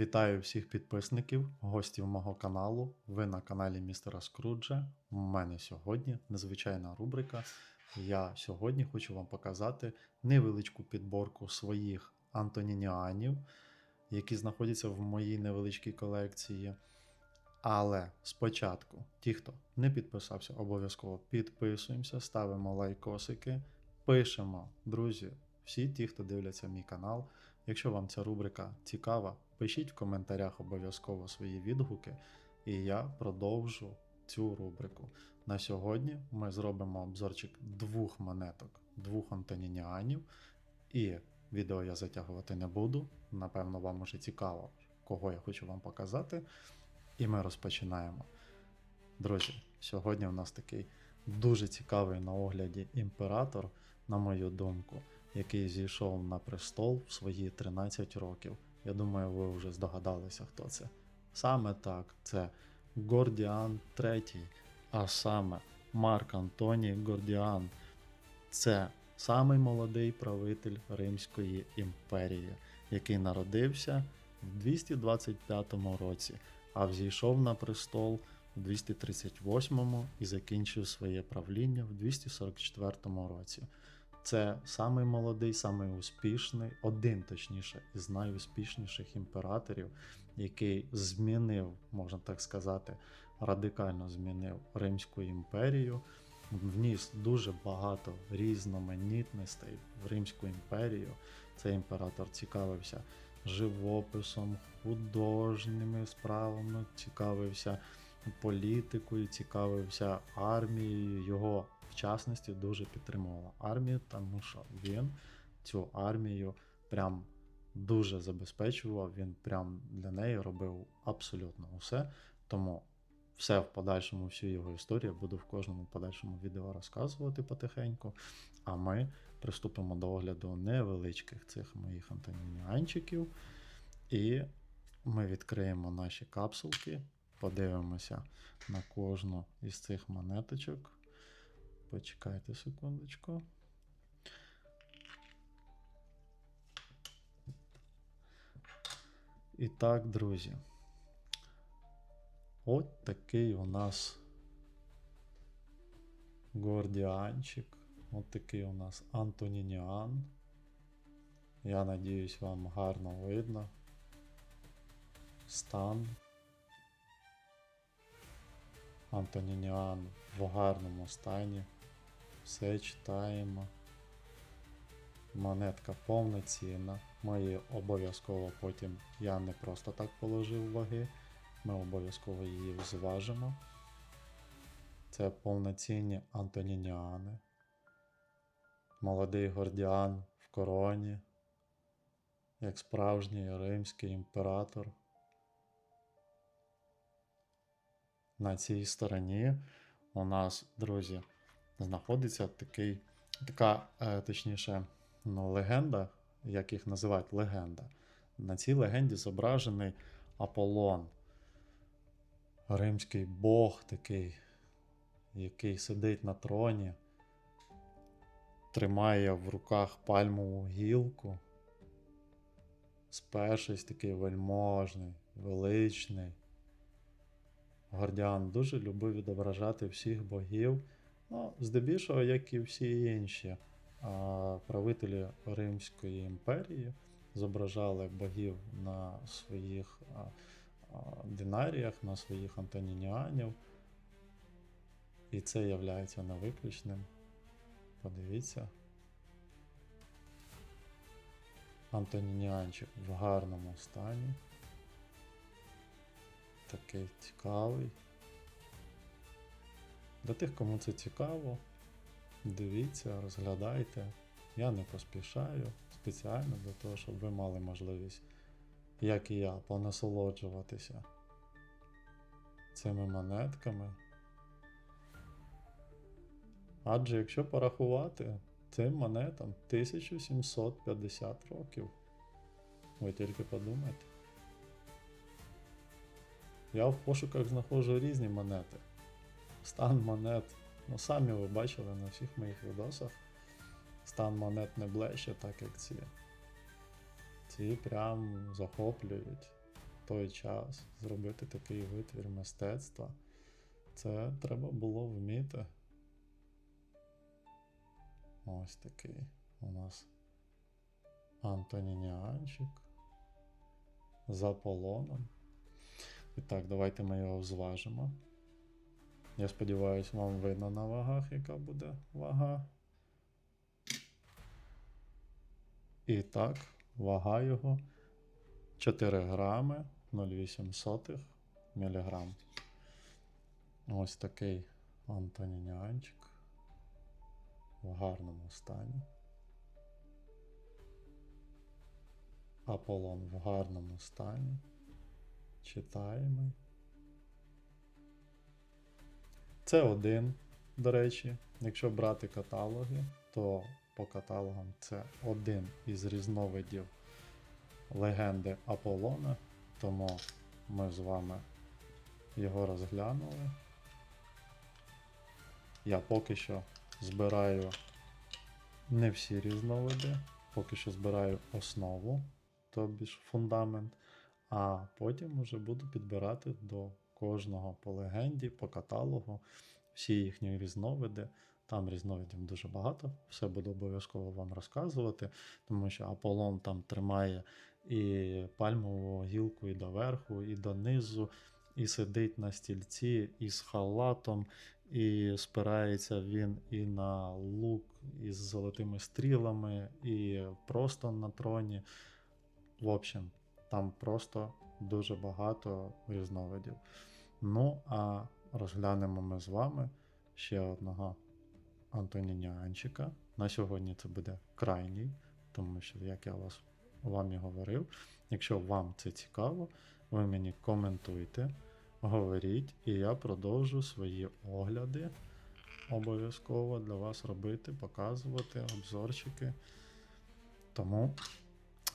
Вітаю всіх підписників, гостів мого каналу. Ви на каналі Містера Скруджа. У мене сьогодні незвичайна рубрика. Я сьогодні хочу вам показати невеличку підборку своїх антонініанів, які знаходяться в моїй невеличкій колекції. Але спочатку, ті, хто не підписався, обов'язково підписуємося, ставимо лайкосики, пишемо, друзі, всі ті, хто дивляться мій канал. Якщо вам ця рубрика цікава, пишіть в коментарях обов'язково свої відгуки, і я продовжу цю рубрику. На сьогодні ми зробимо обзорчик двох монеток, двох антонініанів. І відео я затягувати не буду. Напевно, вам уже цікаво, кого я хочу вам показати. І ми розпочинаємо. Друзі, сьогодні у нас такий дуже цікавий на огляді імператор, на мою думку, який зійшов на престол в свої 13 років. Я думаю, ви вже здогадалися, хто це. Саме так, це Гордіан III, а саме Марк Антоній Гордіан. Це самий молодий правитель Римської імперії, який народився в 225 році, а взійшов на престол у 238 і закінчив своє правління в 244 році. Це самий молодий, самий успішний, один точніше із найуспішніших імператорів, який змінив, можна так сказати, радикально змінив Римську імперію, вніс дуже багато різноманітностей в Римську імперію. Цей імператор цікавився живописом, художніми справами, цікавився політикою, цікавився армією. Його в частності дуже підтримувала армія, тому що він цю армію прям дуже забезпечував. Він прям для неї робив абсолютно усе. Тому все в подальшому, всю його історію буду в кожному подальшому відео розказувати потихеньку. А ми приступимо до огляду невеличких цих моїх антоніанчиків. І ми відкриємо наші капсулки, подивимося на кожну із цих монеточок. Почекайте секундочку. І так, друзі. От такий у нас Гордіанчик. От такий у нас Антонініан. Я надіюсь, вам гарно видно. Стан. Антонініан в гарному стані. Все читаємо. Монетка повноцінна. Ми її обов'язково потім я не просто так положив ваги. Ми обов'язково її зважимо. Це повноцінні антонініани. Молодий гордіан в короні, як справжній римський імператор. На цій стороні у нас, друзі, знаходиться такий, така, е, точніше, ну, легенда, як їх називають легенда. На цій легенді зображений Аполлон, римський бог такий, який сидить на троні, тримає в руках пальмову гілку. Спершись такий вельможний, величний. Гордіан дуже любив відображати всіх богів, ну, здебільшого, як і всі інші а, правителі Римської імперії зображали богів на своїх а, а, динаріях, на своїх антонініанів. І це являється невиключним. Подивіться. Антонініанчик в гарному стані. Такий цікавий. Для тих, кому це цікаво, дивіться, розглядайте. Я не поспішаю спеціально для того, щоб ви мали можливість, як і я, понасолоджуватися цими монетками. Адже якщо порахувати, цим монетам 1750 років. Ви тільки подумайте. Я в пошуках знаходжу різні монети. Стан монет, ну самі ви бачили на всіх моїх відосах. Стан монет не блеще, так як ці. Ці прям захоплюють. той час зробити такий витвір мистецтва, це треба було вміти. Ось такий у нас Антонініанчик з Аполлоном. І так, давайте ми його зважимо. Я сподіваюся, вам видно на вагах, яка буде вага. І так, вага його 4 грами 0,8 міліграм. Ось такий Антонініанчик в гарному стані. Аполлон в гарному стані. Читаємо. Це один, до речі, якщо брати каталоги, то по каталогам це один із різновидів легенди Аполлона, тому ми з вами його розглянули. Я поки що збираю не всі різновиди, поки що збираю основу, тобі ж фундамент, а потім вже буду підбирати до кожного по легенді, по каталогу, всі їхні різновиди. Там різновидів дуже багато, все буду обов'язково вам розказувати, тому що Аполлон там тримає і пальмову гілку і доверху, і донизу, і сидить на стільці, і з халатом, і спирається він і на лук із золотими стрілами, і просто на троні. В общем, там просто дуже багато різновидів. Ну, а розглянемо ми з вами ще одного Антонініанчика. На сьогодні це буде крайній, тому що, як я вас, вам і говорив, якщо вам це цікаво, ви мені коментуйте, говоріть, і я продовжу свої огляди обов'язково для вас робити, показувати обзорчики. Тому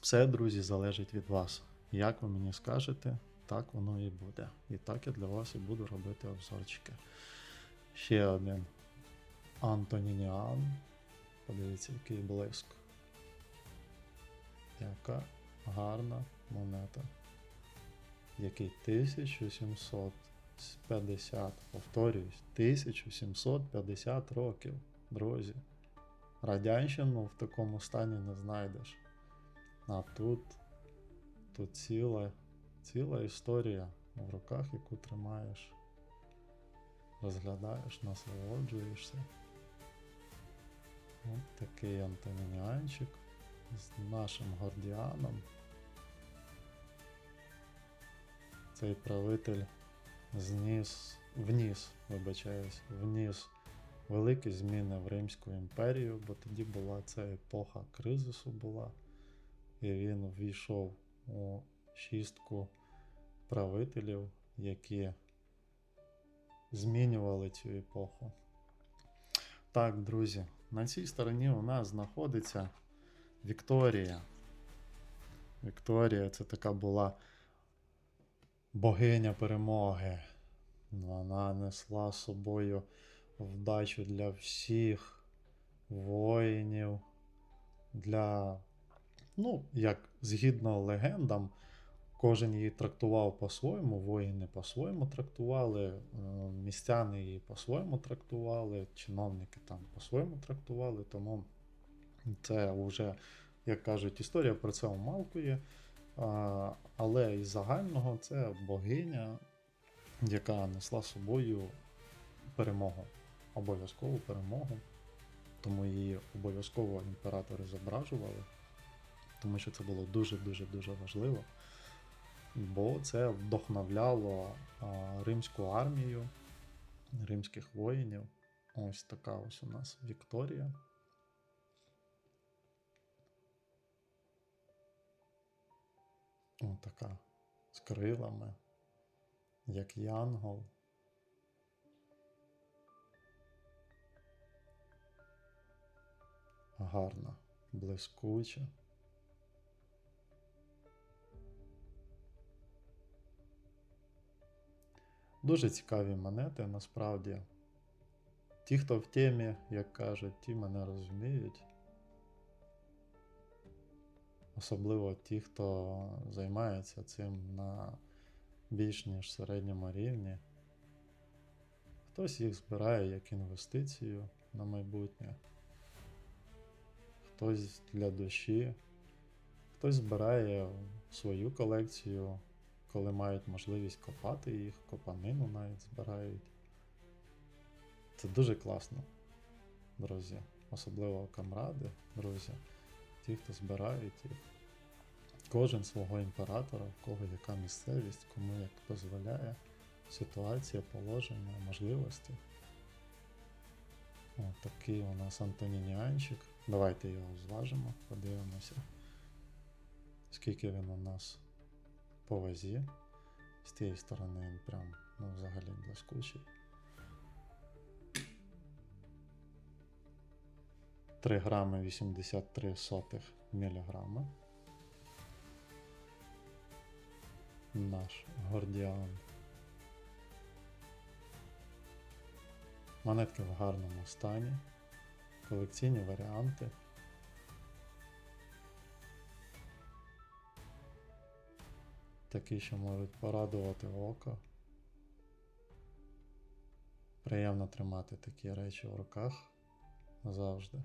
все, друзі, залежить від вас. Як ви мені скажете, так воно і буде. І так я для вас і буду робити обзорчики. Ще один Антонініан. Подивіться, який блиск. Яка гарна монета. Який 1750, повторююсь, 1750 років, друзі. Радянщину в такому стані не знайдеш. А тут, тут ціла, ціла історія в руках, яку тримаєш, розглядаєш, насолоджуєшся. От такий антоніанчик з нашим гордіаном. Цей правитель зніс, вніс, вибачаюсь, вніс великі зміни в Римську імперію, бо тоді була ця епоха кризису була, і він ввійшов у шістку правителів, які змінювали цю епоху. Так, друзі, на цій стороні у нас знаходиться Вікторія. Вікторія це така була богиня перемоги. Вона несла собою вдачу для всіх воїнів, для, ну, як згідно легендам, кожен її трактував по-своєму, воїни по-своєму трактували, е, містяни її по-своєму трактували, чиновники там по-своєму трактували, тому це вже, як кажуть, історія про це умалкує. Але із загального це богиня, яка несла собою перемогу, обов'язкову перемогу. Тому її обов'язково імператори зображували, тому що це було дуже-дуже дуже важливо. Бо це вдохновляло римську армію, римських воїнів. Ось така ось у нас Вікторія. Ось така з крилами, як янгол. Гарна, блискуча. Дуже цікаві монети, насправді. Ті, хто в темі, як кажуть, ті мене розуміють. Особливо ті, хто займається цим на більш ніж середньому рівні. Хтось їх збирає як інвестицію на майбутнє, хтось для душі, хтось збирає свою колекцію, коли мають можливість копати їх, копанину навіть збирають. Це дуже класно, друзі. Особливо камради, друзі, ті, хто збирають їх. Кожен свого імператора, в кого яка місцевість, кому як дозволяє ситуація, положення, можливості. От такий у нас Антонініанчик. Давайте його зважимо, подивимося, скільки він у нас по вазі. З тієї сторони він прям ну, взагалі блискучий. 3 грами 83 сотих міліграма. Наш гордіан. Монетки в гарному стані. Колекційні варіанти. Такі, що можуть порадувати око. Приємно тримати такі речі в руках завжди.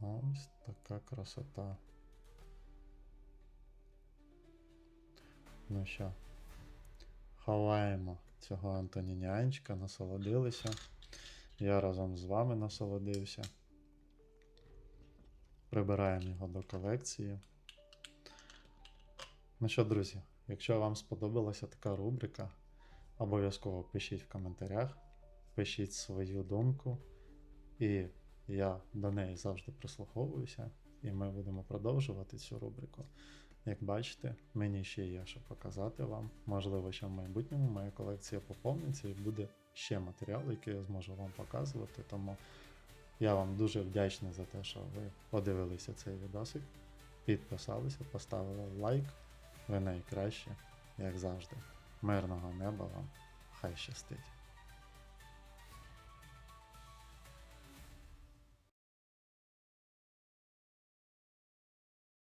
Ось така красота. Ну що, ховаємо цього Антонінянчика, насолодилися. Я разом з вами насолодився. Прибираємо його до колекції. Ну що, друзі, якщо вам сподобалася така рубрика, обов'язково пишіть в коментарях, пишіть свою думку, і я до неї завжди прислуховуюся, і ми будемо продовжувати цю рубрику. Як бачите, мені ще є що показати вам. Можливо, що в майбутньому моя колекція поповниться і буде ще матеріал, який я зможу вам показувати. Тому я вам дуже вдячний за те, що ви подивилися цей відосик, підписалися, поставили лайк. Ви найкраще, як завжди. Мирного неба вам, хай щастить!